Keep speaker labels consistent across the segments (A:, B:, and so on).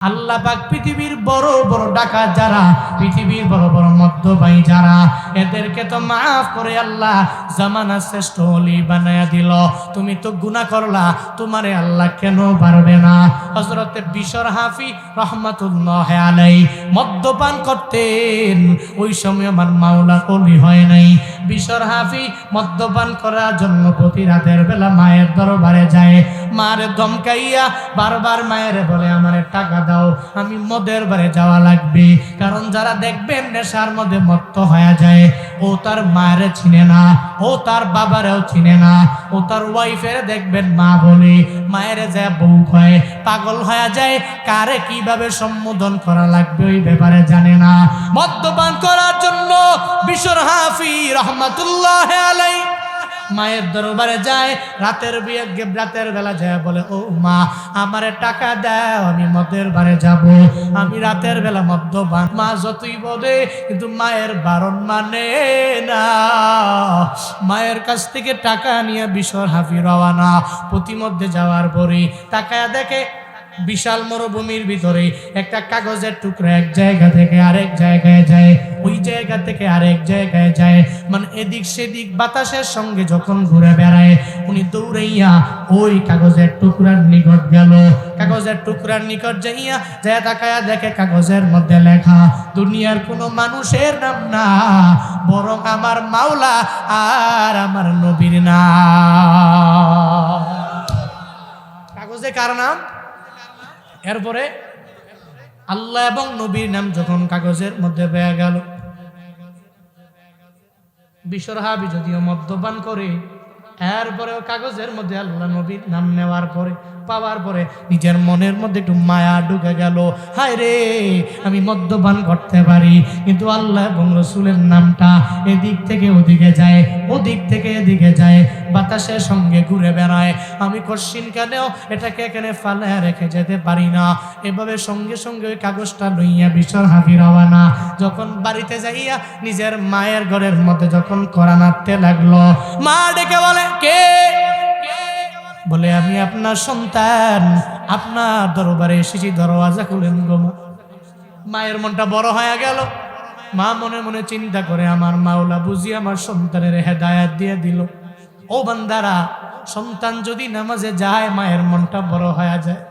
A: আল্লাহ পাক পৃথিবীর বড় বড় ডাকাত যারা, পৃথিবীর বড় বড় মদ্যপায়ী যারা, এদেরকে তো মাফ করে আল্লাহ জামানা শ্রেষ্ঠ অলি বানায়া দিল। তুমি তো গুনাহ করলা, তোমারে আল্লাহ কেন পারবে না? হজরতে বিশর হাফি রহমাতুল্লাহ আলাই মদ্যপান করতেন। ওই সময় আমার মাওলা অলি হয় নাই। বিশর হাফি মদ্যপান করার জন্য প্রতি রাতের বেলা মায়ের দরবারে যায়। মারে ধমকাইয়া বারবার মায়ের বলে, আমার টাকা দাও, আমি মদের বারে যাওয়া লাগবে। কারণ যারা দেখবেন নেশার মধ্যে মত্ত হয়ে যায়, ও তার মায়ের চিনে না, ও তার বাবারেও চিনে না, ও তার ওয়াইফের দেখবেন মা বলে, মায়ের যায় বউ হয় পাগল হয়ে যায়, কারে কীভাবে সম্বোধন করা লাগবে ওই ব্যাপারে জানে না। মদ্যপান করার জন্য বিশ্বর হাফি রহমাতুল্লাহ আলাই মায়ের দরবারে যায়, রাতের বিয়ে রাতের বেলা যায়, বলে, ও মা, আমার টাকা দাও, আমি মদের বারে যাব। আমি রাতের বেলা মদ্যপান মা যতই বলে, কিন্তু মায়ের বারণ মানে না। মায়ের কাছ থেকে টাকা নিয়ে বিশর হাফি রওয়ানা প্রতিমধ্যে যাওয়ার পরে টাকা দেখে বিশাল মরুভূমির ভিতরে একটা কাগজের টুকরা এক জায়গা থেকে আরেক জায়গায় যায়, ওই জায়গা থেকে আরেক জায়গায় যায়। মানে এদিক সেদিক বাতাসের সঙ্গে যখন ঘুরে বেড়ায়, উনি দৌড়াইয়া ওই কাগজের টুকরার নিকট গেল। কাগজের টুকরার নিকট যাইয়া যায় তাকায়া দেখে কাগজের মধ্যে লেখা, দুনিয়ার কোনো মানুষের নাম না, বরং আমার মাওলা আর আমার নবীর নাম। কাগজে কার নাম? এরপরে আল্লাহ এবং নবীর নাম যখন কাগজের মধ্যে পেয়ে গেল। বিশ্বরহাবি যদিও মদ্যপান করে, এরপরেও কাগজের মধ্যে আল্লাহ নবীর নাম নেওয়ার পরে পাওয়ার পরে নিজের মনের মধ্যে একটু মায়া ঢুকে গেল। হায় রে, আমি মদ্যপান করতে পারি, কিন্তু আল্লাহ এবং রসুলের নামটা এদিক থেকে ওদিকে যায়, ওদিক থেকে এদিকে যায়, বাতাসের সঙ্গে ঘুরে বেড়ায়। আমি কশিন কেনেও এটাকে এখানে ফালায় রেখে যেতে পারি না? এভাবে সঙ্গে সঙ্গে ওই কাগজটা লইয়া বিশর হাফি রওয়ানা। যখন বাড়িতে যাইয়া নিজের মায়ের ঘরের মধ্যে যখন করা নাড়তে লাগল, মা ডেকে বলে, কে? বলে, আমি আপনার সন্তান, আপনার দরবারে এসেছি, দরওয়াজা খুলেন গো মা। মায়ের মনটা বড় হয়ে গেল। মা মনে মনে চিন্তা করে, আমার মাওলা বুঝি আমার সন্তানের হেদায়াত দিয়ে দিল। ও বান্দারা, সন্তান যদি নামাজে যায়, মায়ের মনটা বড় হয়ে যায়।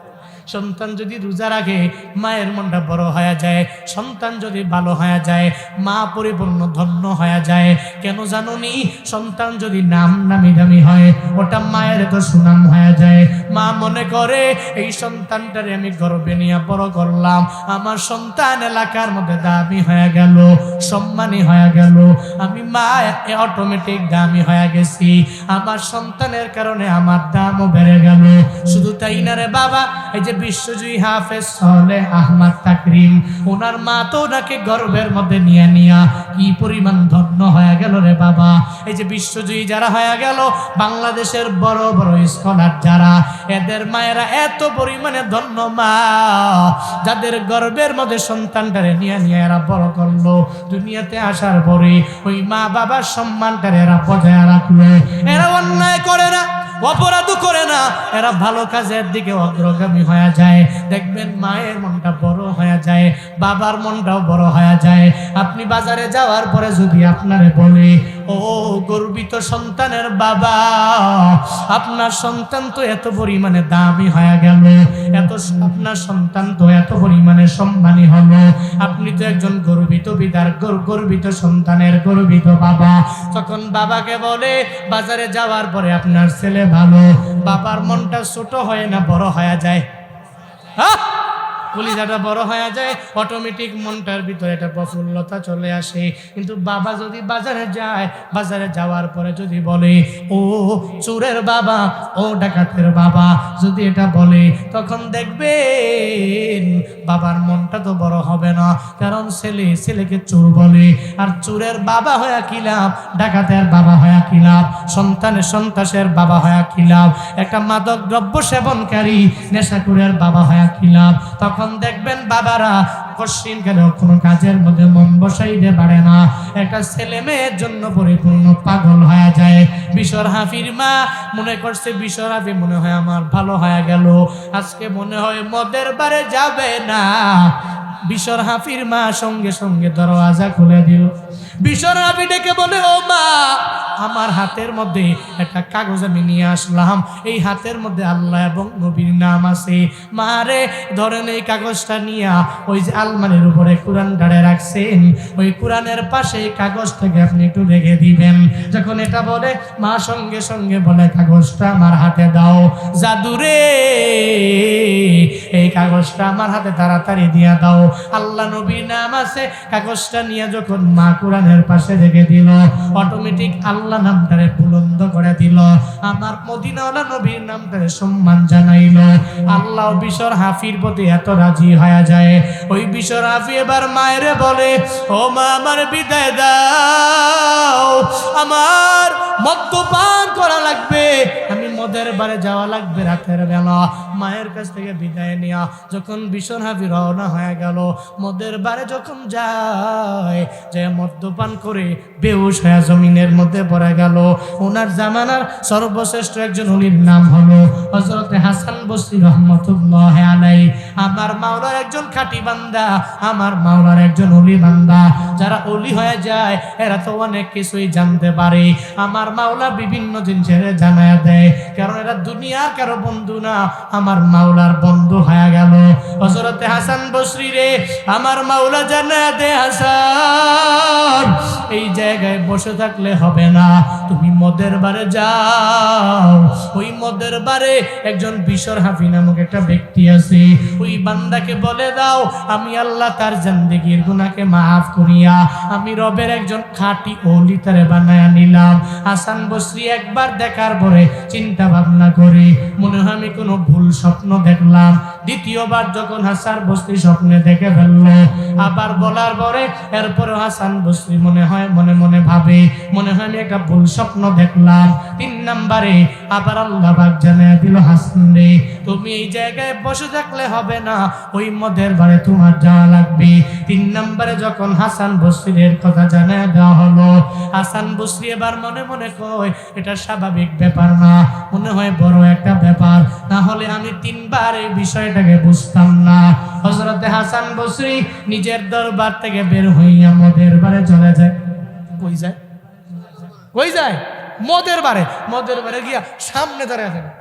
A: সন্তান যদি রোজা রাখে, মায়ের মনটা বড় হয়ে যায়, সন্তান যদি ভালো হয়ে যায়, মা পরিপূর্ণ ধন্য হয়ে যায়। কেন জানো নি সন্তান যদি নাম নামি দামি হয়, ওটা মায়ের তো সুনাম হয়ে যায়। মা মনে করে, এই সন্তানটারে আমি গর্বে নিয়ে বড় করলাম। আমার সন্তান এলাকার মধ্যে দামি হয়ে গেল, সম্মানী হয়ে গেল। আমি মা অটোমেটিক দামি হয়ে গেছি। আমার সন্তানের কারণে আমার দামও বেড়ে গেল। শুধু তাই না রে বাবা? এই যে বিশ্বজয়ী হাফেজ সলে আহমদ তাকরিম। ওনার মা তো ওনাকে গর্বের মধ্যে নিয়ে নিয়া কি পরিমাণ ধন্য হয়ে গেল রে বাবা। এই যে বিশ্বজয়ী যারা হয়ে গেল, বাংলাদেশের বড় বড় স্কলার যারা, এদের মায়েরা এত পরিমাণে ধন্য মা, যাদের গর্বের মধ্যে সন্তানটারে নিয়ে নিয়ে এরা বড় করল। দুনিয়াতে আসার পরে ওই মা বাবার সম্মানটারে এরা বজায় রাখল। এরা অন্যায় করে না। অপরাধও করে না। এরা ভালো কাজের দিকে অগ্রগামী হয়ে যায়। দেখবেন মায়ের মনটা বড় হয়ে যায়, বাবার মনটাও বড় হয়ে যায়। আপনি বাজারে যাওয়ার পরে যদি আপনারে বলে, ও, গর্বিত সন্তানের বাবা, আপনার সন্তান তো এত পরিমাণে দামি হয়ে গেল, এত আপনার সন্তান তো এত পরিমাণে সম্মানী হলো। আপনি তো একজন গর্বিত গর- গর্বিত সন্তানের গর্বিত বাবা। তখন বাবাকে বলে, বাজারে যাওয়ার পরে আপনার ছেলে ভালো। বাবার মনটা ছোট হয় না বড় হয়ে যায়। হ্যাঁ? কলিজাটা বড় হয়ে যায় অটোমেটিক মনটার ভিতরে একটা প্রফুল্লতা চলে আসে। কিন্তু বাবা যদি বাজারে যায়, বাজারে যাওয়ার পরে যদি বলে, ও চোরের বাবা, ও ডাকাতের বাবা, যদি এটা বলে, তখন দেখবেন বাবার মনটা তো বড় হবে না। কারণ ছেলে, ছেলেকে চোর বলে, আর চোরের বাবা হয়ে কি লাভ? ডাকাতের বাবা হয়ে কি লাভ? সন্তানের সন্তাসের বাবা হয়ে কিলাপ একটা মাদক দ্রব্য সেবনকারী নেশাকুরের বাবা হয়ে কি লাভ? তখন দেখবেন বাবারা কশ্চিন কেন? কোনো কাজের মধ্যে মন বসাইতে পারে না। একটা ছেলে মেয়ের জন্য পরিপূর্ণ পাগল হয়ে যায়। বিশর হাফির মা মনে করছে, বিশর হাফি মনে হয় আমার ভালো হয়ে গেল। আজকে মনে হয় মদের বারে যাবে না। বিশর হাফির মা সঙ্গে সঙ্গে দরওয়াজা খুলে দিল। হাফি ডেকে বলে, ও মা, আমার হাতের মধ্যে একটা কাগজ আমি নিয়ে আসলাম। এই হাতের মধ্যে আল্লাহ এবং নবীর নাম আছে। মারে ধরেন এই কাগজটা নিয়ে ওই যে আলমারির উপরে কোরআন গাড়ে রাখছেন। ওই কোরআনের পাশে এই কাগজটাকে আপনি একটু রেখে দিবেন। যখন এটা বলে, মা সঙ্গে সঙ্গে বলে, কাগজটা আমার হাতে দাও। জাদুরে এই কাগজটা আমার হাতে তাড়াতাড়ি দিয়া দাও। আল্লাহ নবীর নাম আছে। কাগজটা নিয়ে যখন মা কোরআনের পাশে রেখে দিল। অটোমেটিক আল্লাহ নামটারে বুলন্দ করে দিল। আমার মদিনাওয়ালা নবীর নামটারে সম্মান জানাইল। আল্লাহ বিশর হাফির প্রতি এত রাজি হয়ে যায়। ওই বিশর হাফি এবার মায়েরে বলে, ও মা, আমার বিদায় দাও। আমার মদ্যপান করা লাগবে। আমি মদের বারে যাওয়া লাগবে রাতের বেলা। মায়ের কাছ থেকে বিদায় নেওয়া যখন ভীষণ হাবি রওনা হয়ে গেল, মদের বারে যখন যায়, যে মদ্যপান করে বেউস হয়ে জমিনের মধ্যে পড়ে গেল। ওনার জামানার সর্বশ্রেষ্ঠ একজন অলির নাম হলো হজরতে হাসান বসরি রহমতুল্লাহ আলাই আমার মাওলার একজন খাঁটি বান্দা, আমার মাওলার একজন অলি বান্দা। যারা অলি হয়ে যায়, এরা তো অনেক কিছুই জানতে পারে। আমার মাওলা বিভিন্ন জিনিসের জানায় দেয়। কারণ এরা দুনিয়ার কারও বন্ধু না। আমার মাওলার বন্ধু হয়ে গেল। হজরতে হাসান বসরি রে, আমার মাওলা জানা দে হাসান। এই জায়গায় বসে থাকলে হবে না। তুমি মদের বারে যাও। ওই মদের বারে একজন বিশর হাফি নামক একটা ব্যক্তি আছে। ওই বান্দাকে বলে দাও, আমি আল্লাহ তার জিন্দেগির গুনাহকে মাফ করিয়া আমি রবের একজন খাঁটি ওলি তারে বানায়া নিলাম। হাসান বসরি একবার দেখার পরে চিন্তা ভাবনা করে মনে হয় আমি কোনো ভুল স্বপ্ন দেখলাম। দ্বিতীয়বার যখন হাসান বসরি স্বপ্নে দেখে ফেলল, আবার বলার পরে এরপরে হাসান বসরি মনে হয়, মনে মনে ভাবে, মনে হয় আমি একটা ভুল স্বপ্ন দেখলাম। তিন নাম্বারে আবার আল্লাহ বাগ জানায় দিল, হাসান রে, তুমি এই জায়গায় বসে থাকলে হবে না, ওই মদের বারে তোমার যাওয়া লাগবে। তিন নাম্বারে যখন হাসান বসরির কথা জানায় দেওয়া হলো, হাসান বসরি এবার মনে মনে কয়, এটা স্বাভাবিক ব্যাপার না, মনে হয় বড় একটা ব্যাপার। না হলে আমি তিনবার এই বিষয়টাকে বুঝতাম না। হজরতে হাসান বসরি নিজের দরবার থেকে বের হইয়া মদের বারে চলে যায়। কই যায়? কই যায়? মদের বারে। মদের বারে গিয়া সামনে দাঁড়ায় থাকে।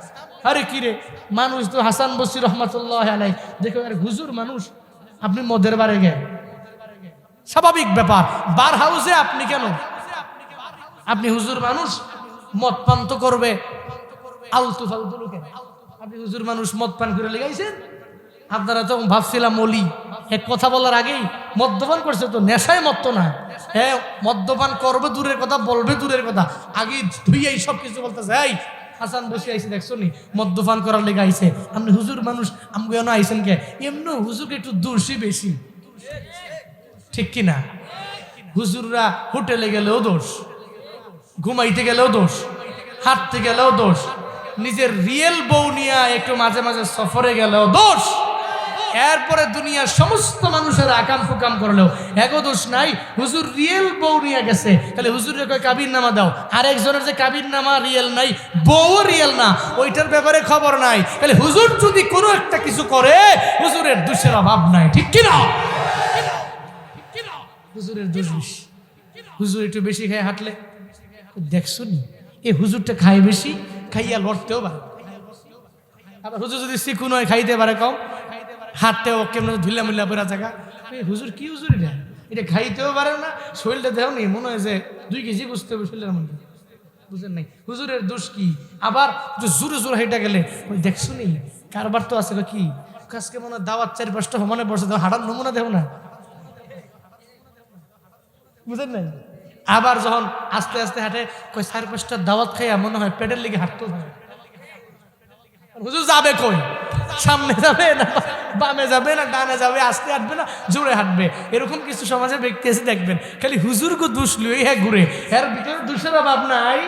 A: আরে কি রে? মানুষ তো হাসান বসির রহমতুল্লাহ আলাই দেখো, আর হুজুর মানুষ, আপনি মদের বারে গে স্বাভাবিক ব্যাপার। বার হাউসে আপনি কেন? আপনি হুজুর মানুষ, মদ পান তো করবে। আলতু ফালতু লোকে। আপনি হুজুর মানুষ মদ পান করে লেগাইছেন? আপনারা তখন ভাবছিলাম মলি এক কথা বলার আগেই মদ্যপান করছে তো নেশায় মত্ত না। হ্যাঁ মদ্যপান করবে দূরের কথা, বলবে দূরের কথা। আগে ধুই এই সব কিছু বলতেছে, এই, হাসান বসে আইসে দেখছ নি? মদ্যপান করার লেগে আইসে আপনি হুজুর মানুষ আমাকে কেন আইসেন কে? এমনি হুজুরকে একটু দোষী বেশি। ঠিক কি না? হুজুররা হোটেলে গেলেও দোষ, ঘুমাইতে গেলেও দোষ, হাঁটতে গেলেও দোষ নিজের রিয়েল বউ নিয়ে একটু মাঝে মাঝে সফরে গেলেও দোষ। এরপরে দুনিয়ার সমস্ত মানুষের আকাম ফুকাম করলেও, এগো দোষ নাই, হুজুর রিয়েল বউ নিয়ে গেছে। তাহলে হুজুরের কয় কাবির নামা দাও। আরেকজনের যে কাবির নামা রিয়েল নাই বউ রিয়েল না, ওইটার ব্যাপারে খবর নাই। তাহলে হুজুর যদি কোনো একটা কিছু করে, হুজুরের দোষের অভাব নাই। ঠিক কিনা হুজুরের দোষ হুজুর একটু বেশি খেয়ে হাঁটলে? দেখছ নি? এই হুজুরটা খায় বেশি খাইয়া লড়তেও পারে আবার হুজুর যদি চিকুন হয়, খাইতে পারে, কম। হাঁটতেও কেমন ধুলা মুল্লা পড়া জায়গা। হুজুর কি হুজুর এটা? এটা খাইতেও পারে না, শরীরটা দেও নি, মনে হয় যে দুই কেজি বুঝতে হবে শরীরের মধ্যে। বুঝেন নাই? হুজুরের দোষ কি? আবার জোরে জোরে হেঁটে গেলে ওই দেখছ নি কারবার তো আছে কি? আজকে মনে দাওয়াত চারি পাঁচটা মনে পড়ছে, তো হাঁটার নমুনা দেও না। বুঝেন নাই? আবার যখন আস্তে আস্তে হাঁটে কই চার পাঁচটা দাওয়াত খাইয়া মনে হয় পেটের লিগে হাঁটতেও থাকে হুজুর যাবে কই? সামনে যাবে না, বামে যাবে না, ডানে যাবে, আস্তে হাঁটবে না, জোরে হাঁটবে। এরকম কিছু সমাজে ব্যক্তি আছে, দেখবেন। খালি হুজুরকে দুষ লুই হ্যাঁ ঘুরে। এর ভিতরে দুষের অভাব নাই।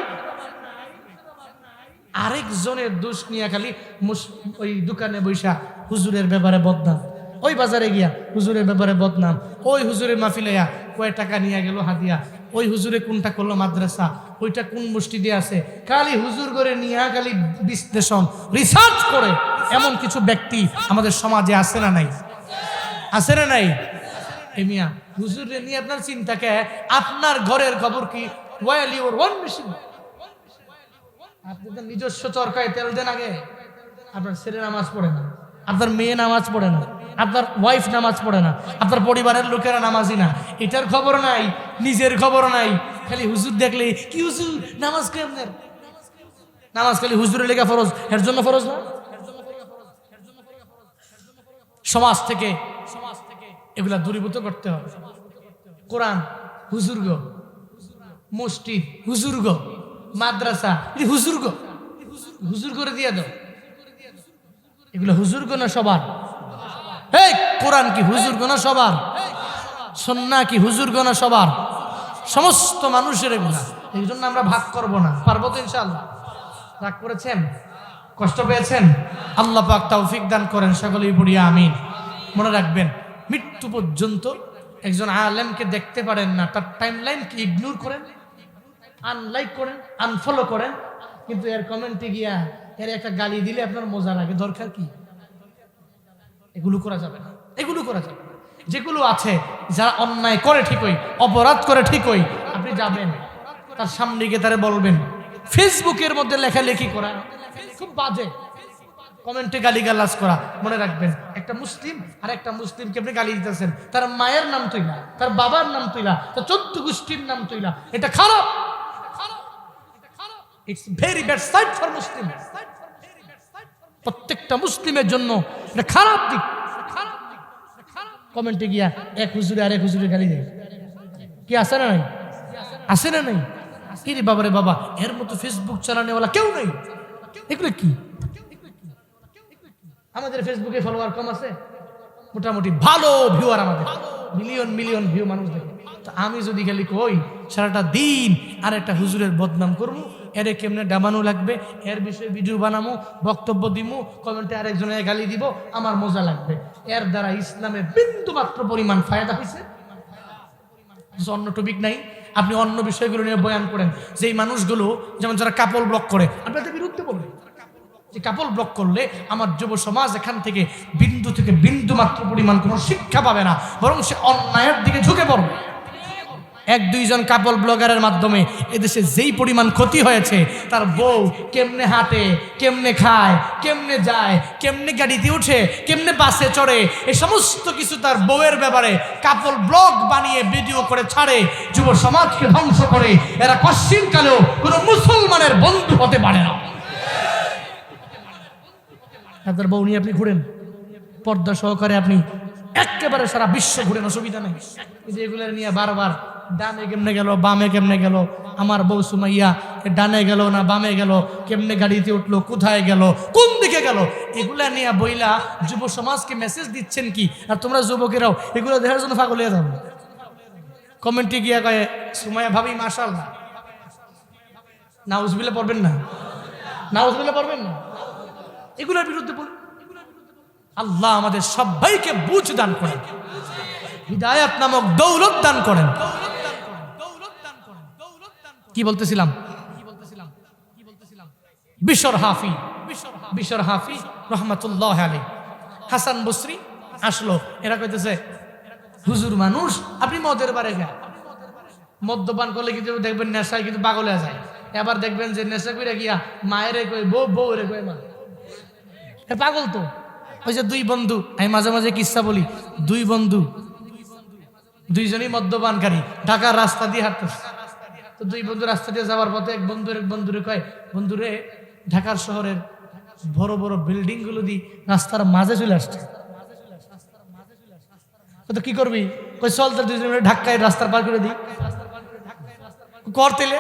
A: আরেকজনের দোষ নিয়ে খালি ওই দোকানে বৈশা হুজুরের ব্যাপারে বদনাম। ওই বাজারে গিয়া হুজুরের ব্যাপারে বদনাম। ওই হুজুরের মাহফিলে ইয়া কয় টাকা নিয়ে গেল হাদিয়া ওই হুজুরে কোনটা করল মাদ্রাসা? ওইটা কোন দিয়ে আছে? খালি হুজুর করে নিয়ে খালি বিশ্লেষণ রিসার্চ করে এমন কিছু ব্যক্তি আমাদের সমাজে আছে না নাই? আছে না নাই? এ মিয়া, হুজুরে নিয়ে আপনার চিন্তাকে আপনার ঘরের খবর কি? ওয়াইল ইউর ওয়ান মেশিন আপনি তো নিজস্ব চরকায় তেল দেন আগে। আপনার ছেলে নামাজ পড়ে না। আপনার মেয়ে নামাজ পড়ে না। আপনার ওয়াইফ নামাজ পড়ে না, আপনার পরিবারের লোকেরা নামাজি না। এটার খবর নাই, নিজের খবর নাই। খালি হুজুর দেখলে, কি হুজুর, নামাজ কে আপনার নামাজ খালি হুজুরের লেখা ফরজ, এর জন্য ফরজ না? সমাজ থেকে সমাজ থেকে এগুলা দূরীভূত করতে হবে। কোরআন হুজুর্গ মসজিদ হুজুর্গ মাদ্রাসা, এটি হুজুর্গ হুজুর করে দিয়ে দাও। এগুলো হুজুর্গ না সবার? কোরআন কি হুজুর গোনা সবার? সন্না কি হুজুর গোনা সবার? সমস্ত মানুষের এগুলা। এই জন্য আমরা ভাগ করব না। পারব তো ইনশাল্লাহ রাগ করেছেন? কষ্ট পেয়েছেন? আল্লাহ পাক তৌফিক দান করেন সকলেই পড়িয়া আমিন। মনে রাখবেন, মৃত্যু পর্যন্ত একজন আলেমকে দেখতে পারেন না। তার টাইম লাইনকে ইগনোর করেন আনলাইক করেন আনফলো করেন। কিন্তু এর কমেন্টে গিয়া এর একটা গালি দিলে আপনার মজা লাগে। দরকার কি? এগুলো করা যাবে না। এগুলো করা যাবে না। যেগুলো আছে, যারা অন্যায় করে ঠিকই, অপরাধ করে ঠিকই, আপনি যাবেন, তার সামনে গিয়ে তারা বলবেন। ফেসবুকের মধ্যে লেখালেখি করা, খুব বাজে। কমেন্টে গালি গালাজ করা, মনে রাখবেন, একটা মুসলিম আর একটা মুসলিমকে আপনি গালি দিতেছেন, তার মায়ের নাম তুইলা, তার বাবার নাম তুইলা, তার চোদ্দ গোষ্ঠীর নাম তুইলা, এটা খারাপ। It's very bad side for Muslim প্রত্যেকটা মুসলিমের জন্য এটা খারাপ দিক। কমেন্টে গিয়া, এক হুজুরে আর এক হুজুরে গালি দেয়। কি আছে না নাই? আছে না নাই? কি রে বাবারে বাবা, এর মতো ফেসবুক চালানেওয়ালা কেউ নেই। এগুলো কি? আমাদের ফেসবুকে ফলোয়ার কম আছে? মোটামুটি ভালো ভিউয়ার আমাদের। মিলিয়ন মিলিয়ন ভিউ মানুষ দেখে। তো আমি যদি খালি কই, সারাটা দিন আর একটা হুজুরের বদনাম করব এরে কেমনে ডাবানো লাগবে? এর বিষয়ে ভিডিও বানামো, বক্তব্য দিমু কমেন্টে আরেকজনের গালি দিব, আমার মজা লাগবে। এর দ্বারা ইসলামে বিন্দু মাত্র পরিমাণ ফায়দা হয়েছে অন্য টপিক নাই। আপনি অন্য বিষয়গুলো নিয়ে বয়ান করেন। যেই মানুষগুলো, যেমন যারা কাপড় ব্লক করে আপনাদের বিরুদ্ধে বলবেন যে কাপল ব্লক করলে আমার যুব সমাজ এখান থেকে বিন্দু থেকে বিন্দু মাত্র পরিমাণ কোনো শিক্ষা পাবে না, বরং সে অন্যায়ের দিকে ঝুঁকে পড়বে। এক, দুইজন কাপল ব্লগারের মাধ্যমে এদেশে যেই পরিমাণ ক্ষতি হয়েছে, তার বউ কেমনে হাঁটে, কেমনে খায়, কেমনে যায়, কেমনে গাড়িতে উঠে, কেমনে বাসে চড়ে এই সমস্ত কিছু তার বউয়ের ব্যাপারে কাপল ব্লগ বানিয়ে ভিডিও করে ছাড়ে, যুব সমাজকে ধ্বংস করে। এরা কশ্চিনকালেও কোনো মুসলমানের বন্ধু হতে পারে না। আপনার বউ নিয়ে আপনি ঘুরেন। পর্দা সহকারে আপনি একেবারে সারা বিশ্ব না সুবিধা নেই। যে এগুলো নিয়ে বারবার ডানে কেমনে গেল, বামে কেমনে গেল, আমার বউ সুমাইয়া ডানে গেল না বামে গেল, কেমনে গাড়িতে উঠল, কোথায় গেল, কোন দিকে গেল, এগুলা নিয়ে বইলা যুব সমাজকে মেসেজ দিচ্ছেন কি? আর তোমরা যুবকেরাও, এগুলো দেখার জন্য পাগল হয়ে যাব। কমেন্টে গিয়া কয়ে, সুমাইয়া ভাবি মার্শাল নাউজবিল্লা পড়বেন না? নাউজবিল্লা পড়বেন না? এগুলোর বিরুদ্ধে বলুন আল্লাহ আমাদের সবাইকে বুঝ দান করেন। হৃদায়াত নামক দৌলত দান করেন। কি বলতেছিলাম? বিশর হাফি বিশর হাফি রহমতুল্লাহ আলী হাসান বসরি আসলো। এরা কইতেছে, হুজুর মানুষ, আপনি মদের বারে গা মদ্যপান করলে কিন্তু দেখবেন নেশায় কিন্তু পাগল যায়। এবার দেখবেন যে নেশা করে গিয়া মায়ের কই বউ বউ রে কই মা পাগল তো। ওই যে দুই বন্ধু, আমি মাঝে মাঝে কিস্সা বলি, দুই বন্ধু। দুইজনই মদ্যপানকারী, ঢাকার রাস্তা দিয়ে হাঁটতেছে। তো দুই বন্ধু রাস্তা দিয়ে যাওয়ার পথে এক বন্ধুর এক বন্ধুরে কয়, বন্ধুরে, ঢাকার শহরের বড় বড় বিল্ডিংগুলো দিয়ে রাস্তার মাঝে চলে আসছে। তো কি করবি? কই চল তো দুইজন মিলে ধাক্কায় রাস্তার পার করে দিই। কর তেলে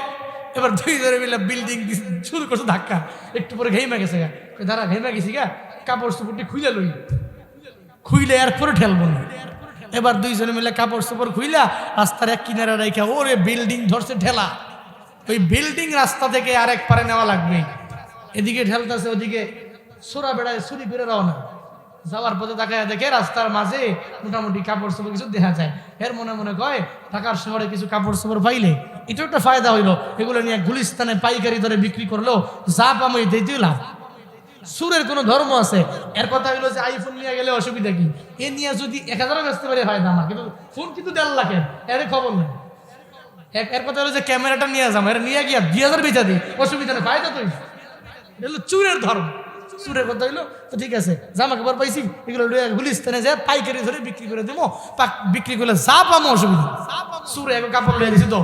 A: এবার দুইজনে মিলে বিল্ডিং শুরু করছে ধাক্কা। একটু পরে ঘেমে গেছে গা। দাঁড়া ঘেমে গেছি গা। কাপড় চোপড়টি খুইলে লই খুইলে এরপরে ঠেলবো না। এবার দুইজনে মিলে কাপড় চোপড় খুইলা রাস্তার এক কিনারে রেখে ওরে বিল্ডিং ধরছে ঠেলা। ওই বিল্ডিং রাস্তা থেকে আরেক পারে নেওয়া লাগবে। এদিকে ঠেলতেছে, ওদিকে সোরা বেড়ায় চুরি করে রওনা। যাওয়ার পথে তাকায় দেখে রাস্তার মাঝে মোটামুটি কাপড় চোপড় কিছু দেখা যায়। এর মনে মনে কয়, ঢাকার শহরে কিছু কাপড় চোপড় পাইলে এটা একটা ফায়দা হইল। এগুলো নিয়ে গুলিস্তানে পাইকারি ধরে বিক্রি করল। যা পাম দিয়ে লাভ। সুরের কোনো ধর্ম আছে? এর কথা হইল যে আইফোন নিয়ে গেলে অসুবিধা কি? এ নিয়ে যদি এক হাজারও বেচতে পারে ফায়দা না কিন্তু ফোন কিন্তু দেড় লাখের এর খবর নেই। এর কথা হলো যে ক্যামেরাটা নিয়ে যাব এটা নিয়ে গিয়া দুই হাজার বেচা দিই অসুবিধা নেই, ফায়দা তো এটা হলো চুরের ধর্ম। চুরের কথা হইল, তো ঠিক আছে জামা কাপড় পাইছি, এগুলো গুলিস্তানে যায় পাইকারি ধরে বিক্রি করে দেবো বিক্রি করলে যা পাবো অসুবিধা চুরে এক কাপড় লইয়া দিছি তো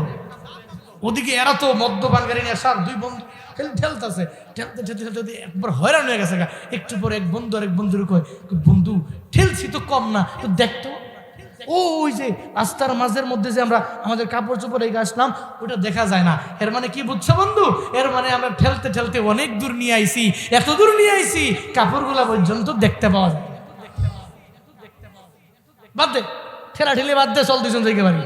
A: ওদিকে এরা তো মদ্যপানকারী নিয়ে সার দুই বন্ধু খেল ঠেলতেছে, ঠেলতে ঠেলতে ঠেলতে একবার হয়রান হয়ে গেছে। একটু পরে এক বন্ধু আর এক বন্ধুর কয় বন্ধু, ঠেলছি তো কম না, তো দেখতো ও ওই যে রাস্তার মাঝের মধ্যে যে আমরা আমাদের কাপড় চোপড় রেখে আসলাম, ওটা দেখা যায় না। এর মানে কি বুঝছ বন্ধু? এর মানে আমরা ঠেলতে ঠেলতে অনেক দূর নিয়ে আইছি, এত দূর নিয়ে আইছি, কাপড়গুলা পর্যন্ত দেখতে পাওয়া যায়। বাদ দে, ঠেলা ঠেলে বাদ দে, চল দুজন পারি।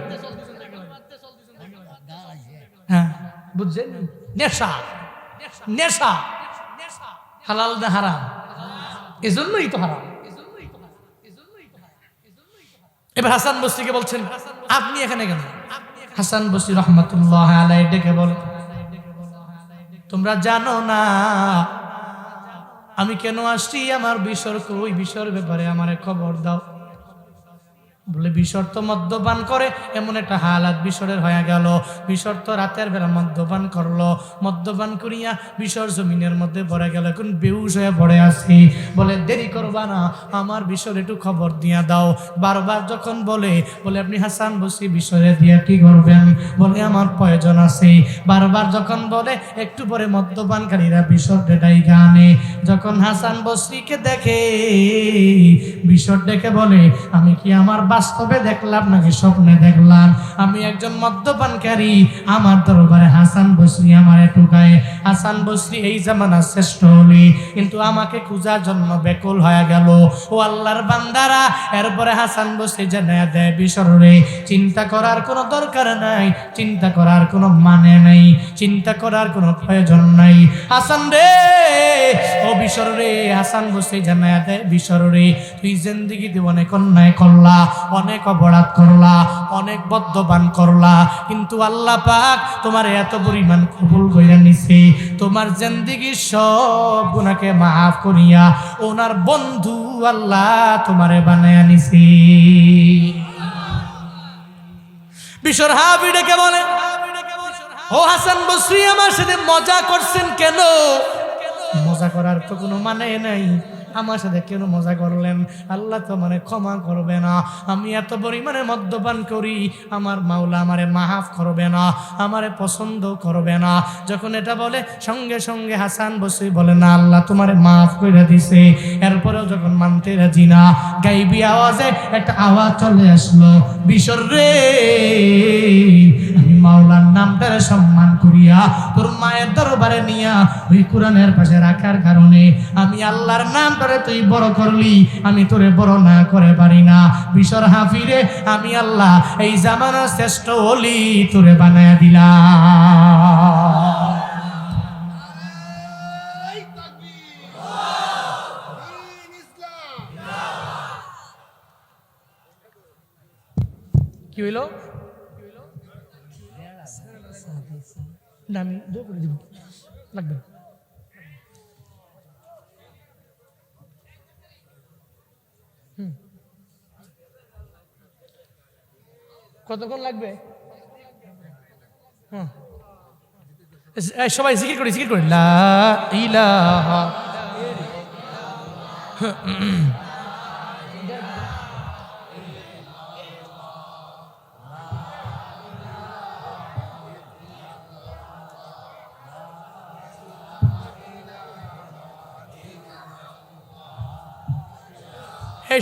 A: হ্যাঁ বুঝছেন? নেশা। নেশা। হালাল না হারাম? এজন্যই তো হারাম। এবার হাসান বস্তিকে বলছেন, আপনি এখানে কেন? হাসান বস্তি রহমতুল্লাহ আলাই ডেকে বলে, তোমরা জানো না, আমি কেন আসছি? আমার বিসর ওই বিসর ব্যাপারে আমারে খবর দাও। বলে বিশর তো মদ্যপান করে, এমন একটা হালাত বিশরের হয়ে গেল। বিশর তো রাতের বেলা মদ্যপান করল। মদ্যপান করিয়া বিশর জমিনের মধ্যে পড়ে গেল। এখন বেউস হয়ে পড়ে আছি। বলে, দেরি করবা না, আমার বিশর একটু খবর দিয়া দাও। বারবার যখন বলে বলে, আপনি হাসান বসি বিশরে দিয়া কি করবেন? বলে, আমার প্রয়োজন আছে। বারবার যখন বলে, একটু পরে মদ্যপানকারীরা বিশর ডেটাই গানে যখন হাসান বসরিকে দেখে, বিশর ডেকে বলে, আমি কি আমার বাস্তবে দেখলাম নাকি স্বপ্নে দেখলাম? আমি একজন মদ্যপানকারী। আমার দরবারে হাসান বসরি আমার টুকায় হাসান বসরি এই জামানার শ্রেষ্ঠ হলি। কিন্তু আমাকে খোঁজার জন্য বেকুল হয়ে গেল। ও আল্লাহর বান্দারা, এরপরে হাসান বসরি জানায় দেয় বিশরে চিন্তা করার কোনো দরকার নাই, চিন্তা করার কোনো মানে নাই, চিন্তা করার কোনো প্রয়োজন নাই। হাসান রে, ও বিশর রে হাসান বসে জানায় দেয় বিশর রে তুই জিন্দিগিতে অনেক অন্যায় করলা অনেক অপরাধ করলা, অনেক বদ্ধবান করলা। কিন্তু আল্লাহ পাক তোমার এত পরিমাণ কবুল কইরা নিছে। তোমার জিন্দিগির সব গুনাহকে মাফ করিয়া ওনার বন্ধু আল্লাহ তোমারে বানায়া নিছে। বিশর হাবি ডেকে বলে, ও হাসান বসরি, আমার সাথে মজা করছেন কেন? মজা করার তো কোনো মানে নাই। আমার সাথে কেন মজা করলেন? আল্লাহ তো মানে ক্ষমা করবে না। আমি এত পরিমাণে মদ্যপান করি, আমার মাওলা আমারে মাহাফ করবে না, আমারে পছন্দ করবে না। যখন এটা বলে, সঙ্গে সঙ্গে হাসান বসে বলে, না, আল্লাহ তোমারে মাফ করে দিছে। এরপরেও যখন মানতে রাজি না, গাইবি আওয়াজে একটা আওয়াজ চলে আসলো, বিশর রে মাওলার নামটারে সম্মান করিয়া তোর মায়ের দরবারে নিয়া ওই কোরআনের পাশে রাখার কারণে আমি আল্লাহর নামটারে তুই বড় করলি, আমি তোরে বড় না করে পারি না। বিশর হাফিরে আমি আল্লাহ এই জামানার শ্রেষ্ঠ হলি তোরে বানায়া দিলাম। কি হইল? না, আমি দোয়া করে দিব। লাগবে না। কতক্ষণ লাগবে? সবাই জিকির করি জিকির করি। লা ইলাহা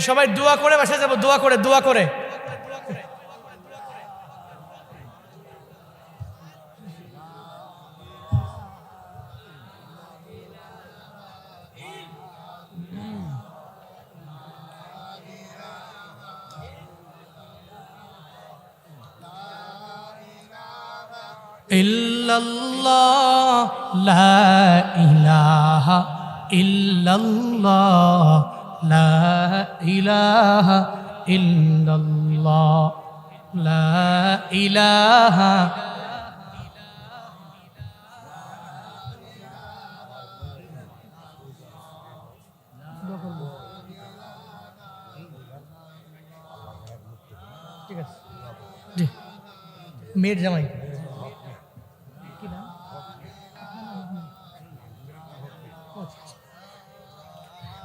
A: সবাই দোয়া করে বাসায় যাব দোয়া করে দোয়া করে। ইল্লাল্লাহ লা ইলাহা ইল্লাল্লাহ লা ইলাহা ইল্লাল্লাহ লা ইলাহা ঠিক আছে। জি। মেয়ের জামাই।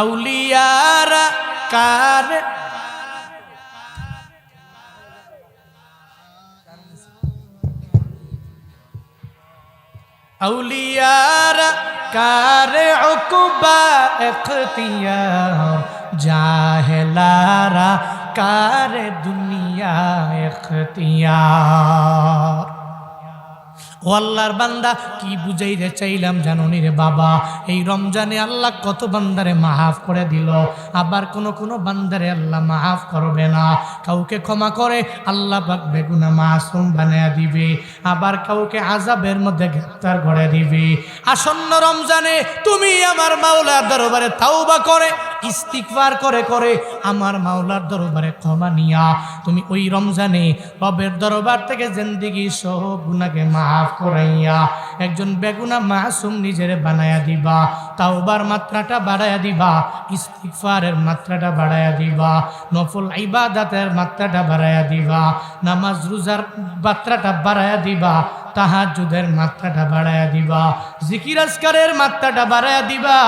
A: আউলিয়ারা কার? আউলিয়ারা কার উকবা এখতিয়ার? জাহেলারা কার দুনিয়া এখতিয়ার? ও আল্লাহর বান্দা, কি বুঝাইতে চাইলাম জাননি রে বাবা? এই রমজানে আল্লাহ কত বান্দারে মাহাফ করে দিল। আবার কোন কোন বান্দারে আল্লাহ মাহাফ করবে না। কাউকে ক্ষমা করে আল্লাহ পাক বেগুনা মাসুম বানিয়ে দিবে। আবার কাউকে আজাবের মধ্যে গ্রেপ্তার করে দিবে। আসন্ন রমজানে তুমি আমার মাওলার দরবারে তাওবা করে। ইস্তিকবার করে করে আমার মাওলার দরবারে ক্ষমা নিয়া, তুমি ওই রমজানে রবের দরবার থেকে জিন্দিগি সহ গুনাকে মাফ করাইয়া একজন বেগুনা মাসুম নিজের বানায়া দিবা, তাওবার মাত্রাটা বাড়ায়া দিবা ইস্তিকফারের মাত্রাটা বাড়ায়া দিবা, নফল ইবাদাতের মাত্রাটা বাড়ায়া দিবা, নামাজ রোজার মাত্রাটা বাড়ায়া দিবা তাহাজুদের মাত্রাটা বাড়ায়া দিবা, জিকির আজকারের মাত্রাটা বাড়ায়া দিবা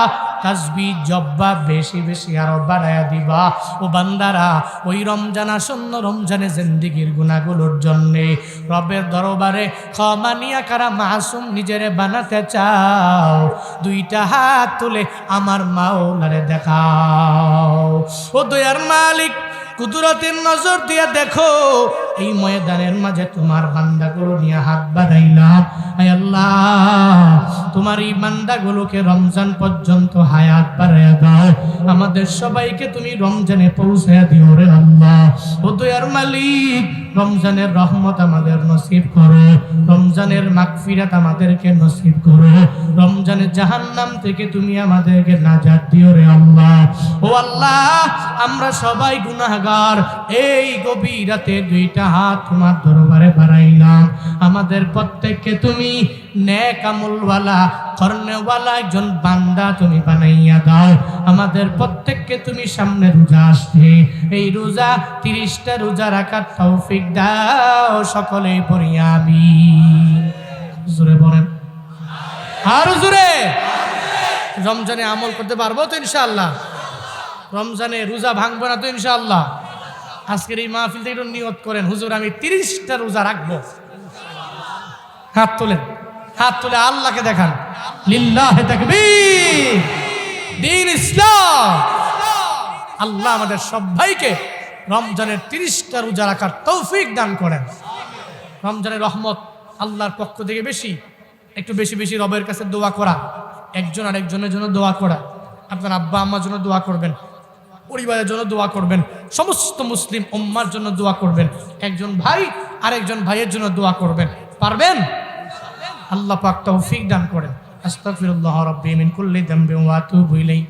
A: তাসবি জব্বা বেশি বেশি আরও বাড়ায়া দিবা। ও বান্দারা, ওই রমজান আসন্ন রমজানে জিন্দিগির গুণাগুলোর জন্যে রবের দরবারে খমানিয়া নিয়া কারা মাসুম নিজেরে বানাতে চাও। দুইটা হাত তুলে আমার মাও মাওলারে দেখাও। ও দয়ার মালিক কুদরতের নজর দিয়ে দেখো, এই ময়দানের মাঝে তোমার বান্দাগুলো নিয়ে হাত বাড়াইলাম। আল্লাহ, তোমার এই বান্দাগুলোকে রমজান পর্যন্ত হায়াত বাড়াইয়া দাও। আমাদের সবাইকে তুমি রমজানে পৌঁছাইয়া দিও রে আল্লাহ। ও দয়ার মালিক রমজানের রহমত আমাদের নসিব করো। রমজানের মাগফিরাত আমাদেরকে নসিব করো। রমজানের জাহান্নাম থেকে তুমি আমাদেরকে নাজাত দিও রে আল্লাহ। ও আল্লাহ, আমরা সবাই গুনাহগার। এই গভীর রাতে দুইটা হাত তোমার দরবারে বাড়াইলাম। আমাদের প্রত্যেককে তুমি নেক আমলওয়ালা কর্ণওয়ালা একজন বান্দা তুমি বানাইয়া দাও। আমাদের প্রত্যেককে তুমি সামনে রোজা আসছে এই রোজা, তিরিশটা রোজা রাখার তৌফিক দাও সকলে পড়িয়া আমি জোরে বলেন। আর জোরে। রমজানে আমল করতে পারব তো ইনশাআল্লাহ? রমজানে রোজা ভাঙবো না তো ইনশাআল্লাহ? আজকের এই মাহফিল থেকে একটু নিয়ত করেন। হুজুর, আমি তিরিশটা রোজা রাখব। হাত তোলেন। হাত তুলে আল্লাহকে দেখান। লিল্লাহ তাকবীর। দিন ইসলাম। আল্লাহ আমাদের সবাইকে রমজানের তিরিশটা রোজা রাখার তৌফিক দান করেন। রমজানের রহমত আল্লাহর পক্ষ থেকে বেশি, একটু বেশি বেশি রবের কাছে দোয়া করা, একজন আর একজনের জন্য দোয়া করা, আপনার আব্বা আম্মার জন্য দোয়া করবেন, পরিবারের জন্য দোয়া করবেন, সমস্ত মুসলিম উম্মার জন্য দোয়া করবেন, একজন ভাই আরেকজন ভাইয়ের জন্য দোয়া করবেন, পারবেন? আল্লাহ পাক তৌফিক দান করেন। أستغفر الله ربي من كل ذنب وأتوب إليه.